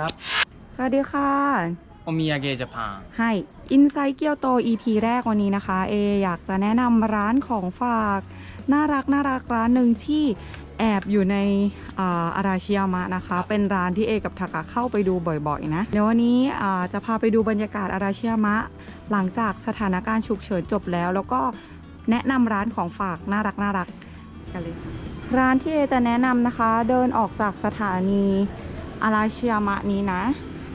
ครับ สวัสดีค่ะโอมิยาเกะญี่ปุ่นให้อินไซ e ์เกียวโต EP แรกวันนี้นะคะ เอ อยากจะแนะนำร้านของฝาก น่ารักน่ารักร้านหนึ่งที่แอบอยู่ในอ่าอาราชิยามะนะคะ เป็นร้านที่เอกับทากะเข้าไปดูบ่อยๆนะเดี๋ยววันนี้อ่าจะพาไปดูบรรยากาศอาราชิยามะ หลังจากสถานการณ์ฉุกเฉินจบแล้ว แล้วก็แนะนำร้านของฝากน่ารักน่ารักกันเลยค่ะร้านที่เอจะแนะนำนะคะ เดินออกจากสถานี อาราชิยามะนี้นะ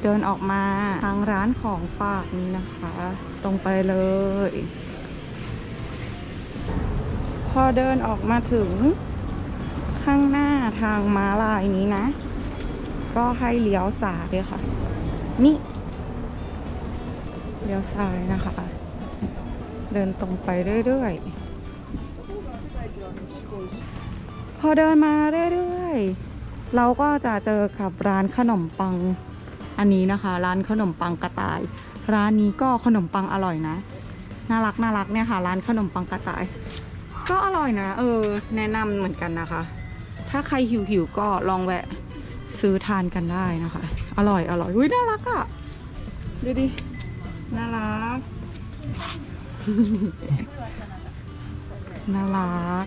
เดินออกมาทางร้านของฝากนี้นะคะ ตรงไปเลย พอเดินออกมาถึงข้างหน้าทางม้าลายนี้นะ ก็ให้เลี้ยวซ้ายเลยค่ะ นี่เลี้ยวซ้ายนะคะ เดินตรงไปเรื่อยๆ พอเดินมาเรื่อยๆ เราก็จะเจอกับร้านขนมปังอันนี้นะคะ ร้านขนมปังกระต่าย ร้านนี้ก็ขนมปังอร่อยนะ น่ารักน่ารักเนี่ยค่ะ ร้านขนมปังกระต่าย ก็อร่อยนะ เออ แนะนำเหมือนกันนะคะ ถ้าใครหิวหิวก็ลองแวะซื้อทานกันได้นะคะ อร่อยอร่อยอุ้ยน่ารักอะ่ะดูดิน่ารักน่ารัก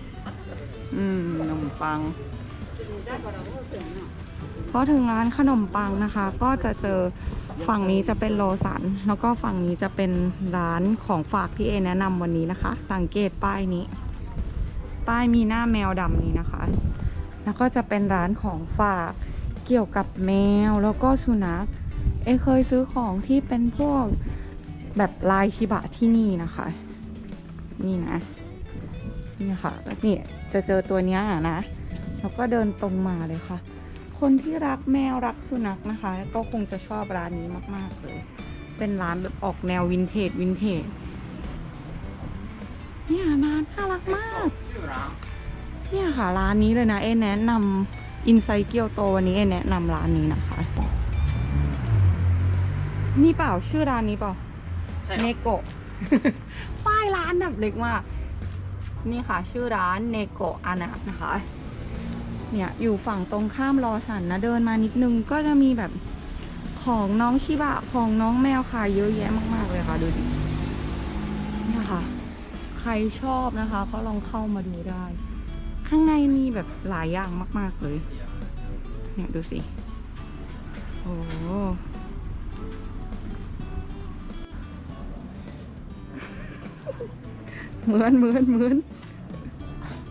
อืมขนมปัง พอถึงร้านขนมปังนะคะ ก็จะเจอฝั่งนี้จะเป็นโลสัน แล้วก็ฝั่งนี้จะเป็นร้านของฝากที่เอแนะนำวันนี้นะคะ สังเกตป้ายนี้ ป้ายมีหน้าแมวดำนี้นะคะ แล้วก็จะเป็นร้านของฝากเกี่ยวกับแมวแล้วก็สุนัข เอเคยซื้อของที่เป็นพวกแบบลายชิบะที่นี่นะคะ นี่นะ นี่ค่ะนี่จะเจอตัวนี้นะ แล้วก็เดินตรงมาเลยค่ะ คนที่รักแมวรักสุนัขนะคะ ก็คงจะชอบร้านนี้มากๆเลย เป็นร้านแบบออกแนววินเทจวินเทจเนี่ยร้านน่ารักมาก เนี่ยค่ะร้านนี้เลยนะเอแนะนำอินไซเกียวโตวันนี้เอแนะนำร้านนี้นะคะ นี่เปล่าชื่อร้านนี้เปล่าใช่เนครับโกะป้ายร้านแบบเล็กมาก นี่ค่ะ ชื่อร้านเนโกะอานะนะคะ เนี่ยอยู่ฝั่งตรงข้ามรอสันนะเดินมานิดนึงก็จะมีแบบของน้องชิบะของน้องแมวขายเยอะแยะมาก ๆ เลยค่ะดูดิเนี่ยค่ะ ใครชอบนะคะ ก็ลองเข้ามาดูได้ ข้างในมีแบบหลายอย่างมาก ๆ เลย เนี่ยดูสิโอ้เหมือนเหมือนเหมือน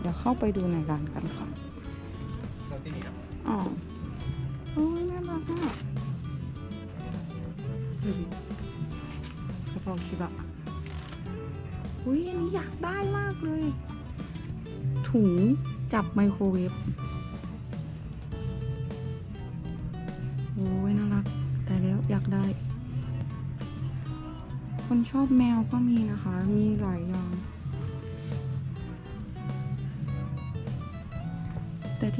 เดี๋ยวเข้าไปดูในร้านกันค่ะ อ๋อโอ้ยน่ารักมากดูดิกระเป๋าชิบะอุ้ยอันนี้อยากได้มากเลย ถุงจับไมโครเวฟโอ้ยน่ารัก แต่แล้วอยากได้ คนชอบแมวก็มีนะคะ มีหลายอย่าง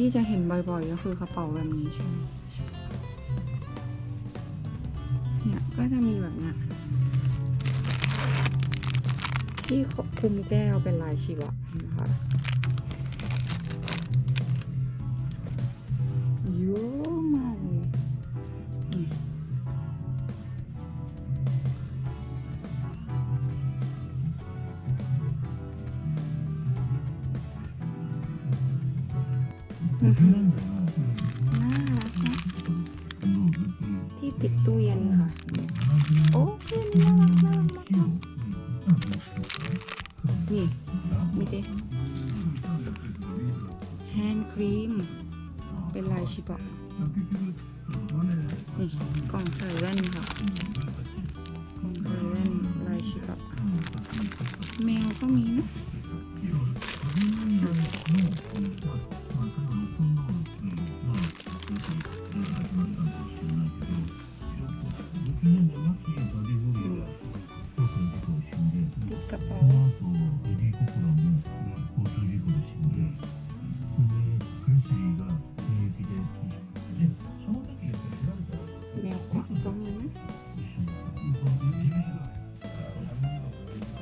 ที่จะเห็นบ่อยๆ ก็คือกระเป๋าแบบนี้ใช่ไหมเนี่ยก็จะมีแบบเนี้ยที่คุมแก้วเป็นลายชีวะนะคะเย น่ารักนะที่ติดตู้เย็นค่ะ โอ้ยอันนี้น่ารักน่ารักมากนี่มีดิแฮนด์ครีม เป็นลายชิบะนี่กล่องใส่แว่นค่ะกล่องใส่แว่นลายชิบะแมวก็มีนะ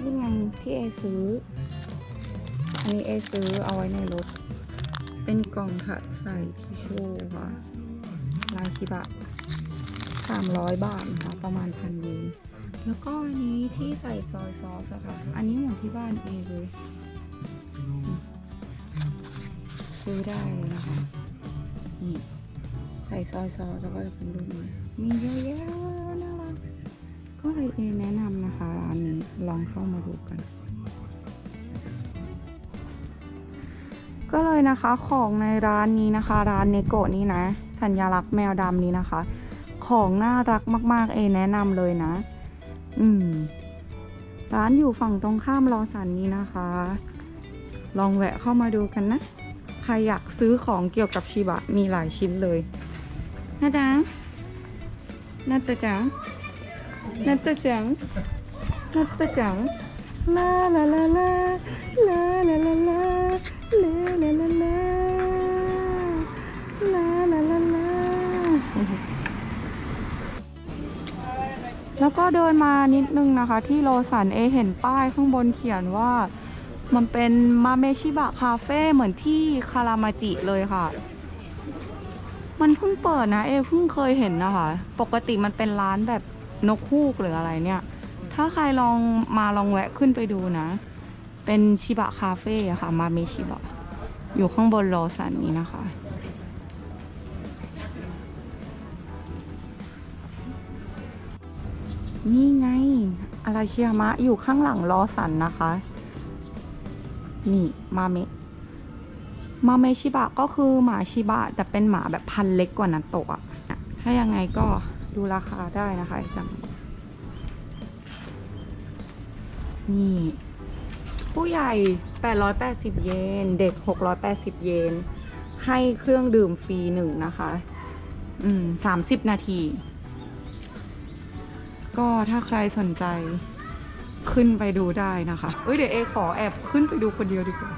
นี่ไงที่เอซื้อ อันนี้เอซื้อเอาไว้ในรถ เป็นกล่องถัดใส่ทิชชู่ค่ะลายชิบะสามร้อยบาทนะคะประมาณพันเยนแล้วก็อันนี้ที่ใส่ซอยซอสค่ะ อันนี้เหมือนที่บ้านเองเลยซื้อได้เลยนะคะนี่ ใส่ซอยซอสแล้วก็จะเป็นรูปนี้มีเยอะแยะน่ารักก็เลยเอแนะนำนะคะร้านนี้ลองเข้ามาดูกัน ก็เลยนะคะของในร้านนี้นะคะ ร้านเนโกะนี้นะ สัญลักษณ์แมวดำนี้นะคะ ของน่ารักมาก ๆ เอแนะนำเลยนะ อืม ร้านอยู่ฝั่งตรงข้ามรอสันนี้นะคะ ลองแวะเข้ามาดูกันนะใครอยากซื้อของเกี่ยวกับชิบะมีหลายชิ้นเลย นะจังนาตาจังนาตาจังนาตาจังลาลาลาลาลาลาลาลาลาลาลาลาลาลาลาลาแล้วก็เดินมานิดนึงนะคะ ที่โลสันเอเห็นป้ายข้างบนเขียนว่า มันเป็นมาเมชิบะคาเฟ่เหมือนที่คารามาจิเลยค่ะ มันเพิ่งเปิดนะ เอเพิ่งเคยเห็นนะคะ ปกติมันเป็นร้านแบบนกฮูกหรืออะไรเนี่ย ถ้าใครลองมาลองแวะขึ้นไปดูนะ เป็นชิบะคาเฟ่อะค่ะ มาเมชิบะ อยู่ข้างบนโลสันนี้นะคะ นี่ไงอาราชิยามะอยู่ข้างหลังลอสันนะคะ นี่มาเมะ มาเมชิบะก็คือหมาชิบะแต่เป็นหมาแบบพันเล็กกว่านัตโตะอะถ้ายังไงก็ดูราคาได้นะคะจังนี่ ผู้ใหญ่ 880 เยน เด็ก 680 เยน ให้เครื่องดื่มฟรีหนึ่งนะคะ อืม 30 นาที ก็ถ้าใครสนใจขึ้นไปดูได้นะคะ เอ้ยเดี๋ยวเอขอแอบขึ้นไปดูคนเดียวดีกว่า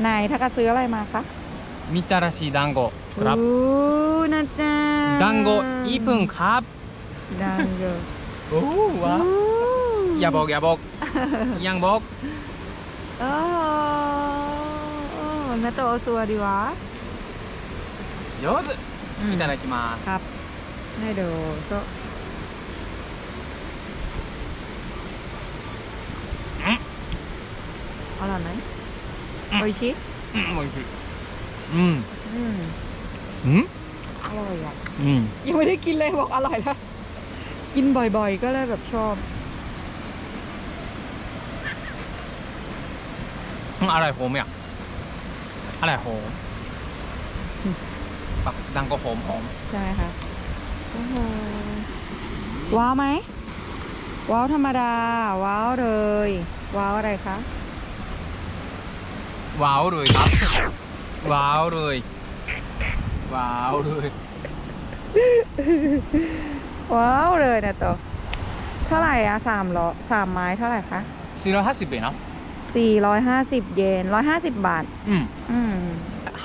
ไหนถ้ากระซื้ออะไรมาคะ みたらし団子ครับ อู้นะจ๊ะ 団子1分ครับ ดังโก โอ้ว้าอย่าบอกอย่าบอกยังบอก โอ้โอ้นาโตะสัวดีวะ 上手いただきます ครับให้ดูโซะ อืม อร่อยไหม อืม โอชิอืมอร่อยสิอืมอืมอืมอร่อยอะ อืมยังไม่ได้กินเลยบอกอร่อยแล้ว กินบ่อยๆ ก็เลยแบบชอบ อะไรหอมเนี่ยอะไรหอมปักดังก็หอมหอมใช่ค่ะโอ้ว้าวไหมว้าวธรรมดา ว้าวเลย ว้าวอะไรคะ ว้าวเลยครับ ว้าวเลย ว้าวเลยว้าวเลยนะโตเท่าไหร่อะสามล้อสามไม้เท่าไหร่คะสี่ร้อยห้าสิบเองนะสี่ร้อยห้าสิบเยนร้อยห้าสิบบาท อืมอืม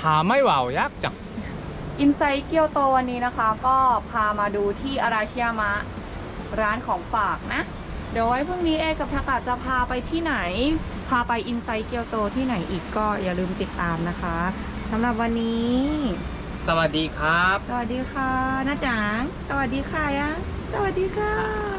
หาไม่ว้าวยากจังอินไซต์เกียวโตวันนี้นะคะ ก็พามาดูที่อาราชิยามะร้านของฝากนะ เดี๋ยวไว้พรุ่งนี้เอกับทากาจะพาไปที่ไหน พาไปอินไซต์เกียวโตที่ไหนอีกก็อย่าลืมติดตามนะคะสำหรับวันนี้ สวัสดีครับ สวัสดีค่ะน้าจ๋างสวัสดีค่ะยังสวัสดีค่ะ